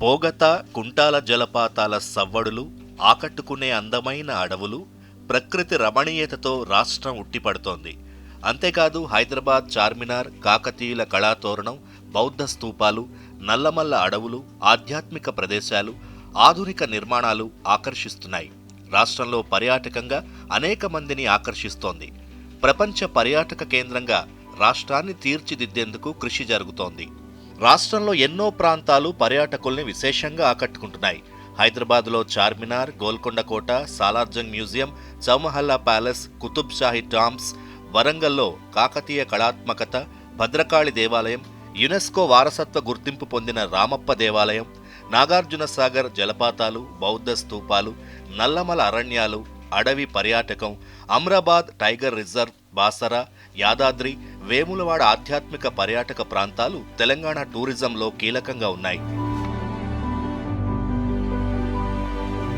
బోగత కుంటాల జలపాతాల సవ్వడులు ఆకట్టుకునే అందమైన అడవులు ప్రకృతి రమణీయతతో రాష్ట్రం ఉట్టిపడుతోంది. అంతేకాదు హైదరాబాద్ చార్మినార్ కాకతీయుల కళాతోరణం బౌద్ధ స్తూపాలు నల్లమల్ల అడవులు ఆధ్యాత్మిక ప్రదేశాలు ఆధునిక నిర్మాణాలు ఆకర్షిస్తున్నాయి. రాష్ట్రంలో పర్యాటకంగా అనేక మందిని ఆకర్షిస్తోంది. ప్రపంచ పర్యాటక కేంద్రంగా రాష్ట్రాన్ని తీర్చిదిద్దేందుకు కృషి జరుగుతోంది. రాష్ట్రంలో ఎన్నో ప్రాంతాలు పర్యాటకుల్ని విశేషంగా ఆకట్టుకుంటున్నాయి. హైదరాబాద్లో చార్మినార్ గోల్కొండ కోట Salarjung museum Chowmahalla palace Qutb Shahi tombs వరంగల్లో కాకతీయ కళాత్మకత భద్రకాళి దేవాలయం యునెస్కో వారసత్వ గుర్తింపు పొందిన రామప్ప దేవాలయం నాగార్జున సాగర్ జలపాతాలు బౌద్ధ స్తూపాలు నల్లమల అరణ్యాలు అడవి పర్యాటకం అమ్రాబాద్ టైగర్ రిజర్వ్ బాసరా యాదాద్రి వేములవాడ ఆధ్యాత్మిక పర్యాటక ప్రాంతాలు తెలంగాణ టూరిజంలో కీలకంగా ఉన్నాయి.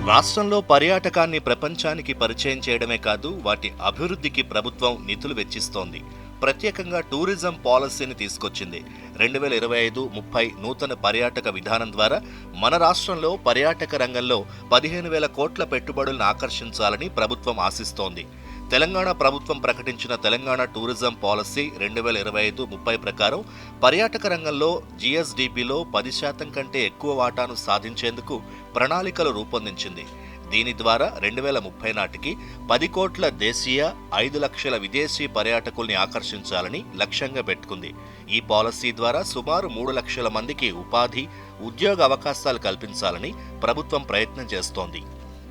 రాష్ట్రంలో పర్యాటకాన్ని ప్రపంచానికి పరిచయం చేయడమే కాదు వాటి అభివృద్ధికి ప్రభుత్వం నిధులు వెచ్చిస్తోంది. ప్రత్యేకంగా టూరిజం పాలసీని తీసుకొచ్చింది. రెండు వేల ఇరవై ఐదు ముప్పై నూతన పర్యాటక విధానం ద్వారా మన రాష్ట్రంలో పర్యాటక రంగంలో పదిహేను వేల కోట్ల పెట్టుబడులను ఆకర్షించాలని ప్రభుత్వం ఆశిస్తోంది. తెలంగాణ ప్రభుత్వం ప్రకటించిన తెలంగాణ టూరిజం పాలసీ రెండు వేల ఇరవై ఐదు ముప్పై ప్రకారం పర్యాటక రంగంలో జీఎస్డిపిలో పది శాతం కంటే ఎక్కువ వాటాను సాధించేందుకు ప్రణాళికలు రూపొందించింది. దీని ద్వారా రెండు వేల ముప్పై నాటికి పది కోట్ల దేశీయ ఐదు లక్షల విదేశీ పర్యాటకుల్ని ఆకర్షించాలని లక్ష్యంగా పెట్టుకుంది. ఈ పాలసీ ద్వారా సుమారు మూడు లక్షల మందికి ఉపాధి ఉద్యోగ అవకాశాలు కల్పించాలని ప్రభుత్వం ప్రయత్నం చేస్తోంది.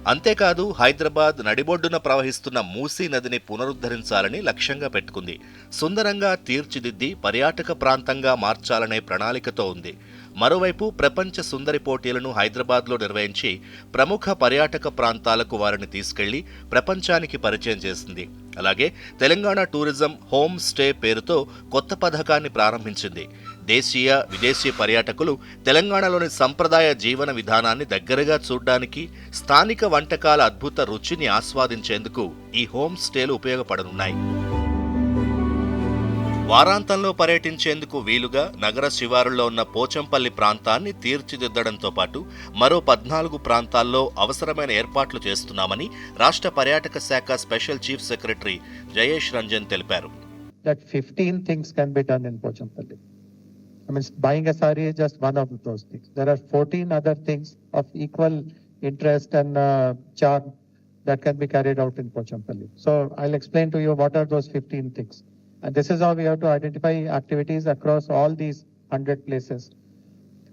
అంతేకాదు హైదరాబాద్ నడిబొడ్డున ప్రవహిస్తున్న మూసీ నదిని పునరుద్ధరించాలని లక్ష్యంగా పెట్టుకుంది. సుందరంగా తీర్చిదిద్ది పర్యాటక ప్రాంతంగా మార్చాలనే ప్రణాళికతో ఉంది. మరోవైపు ప్రపంచ సుందరి పోటీలను హైదరాబాద్లో నిర్వహించి ప్రముఖ పర్యాటక ప్రాంతాలకు వారిని తీసుకెళ్ళి ప్రపంచానికి పరిచయం చేసింది. అలాగే తెలంగాణ టూరిజం హోమ్ స్టే పేరుతో కొత్త పథకాన్ని ప్రారంభించింది. దేశీయ విదేశీ పర్యాటకులు తెలంగాణలోని సంప్రదాయ జీవన విధానాన్ని దగ్గరగా చూడ్డానికి స్థానిక వంటకాల అద్భుత రుచిని ఆస్వాదించేందుకు ఈ హోమ్ స్టేలు ఉపయోగపడనున్నాయి. వారాంతంలో పర్యటించేందుకు వీలుగా నగర శివారుల్లో ఉన్న పోచంపల్లి ప్రాంతాన్ని తీర్చిదిద్దడంతో పాటు మరో పద్నాలుగు ప్రాంతాల్లో అవసరమైన ఏర్పాట్లు చేస్తున్నామని రాష్ట్ర పర్యాటక శాఖ special chief secretary Jayesh Ranjan తెలిపారు interest and uh, charm that can be carried out in Pochampalli. So I'll explain to you what are those 15 things. And this is how we have to identify activities across all these 100 places.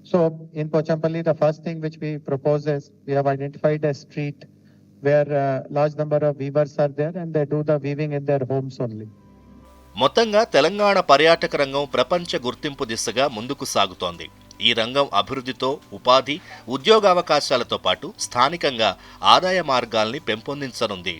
So in Pochampalli, the first thing which we propose is we have identified a street where a large number of weavers are there and they do the weaving in their homes only. మొత్తంగా తెలంగాణ పర్యాటక రంగం ప్రపంచ గుర్తింపు దిశగా ముందుకు సాగుతోంది ఈ రంగం అభివృద్ధితో ఉపాధి ఉద్యోగావకాశాలతో పాటు స్థానికంగా ఆదాయ మార్గాల్ని పెంపొందించనుంది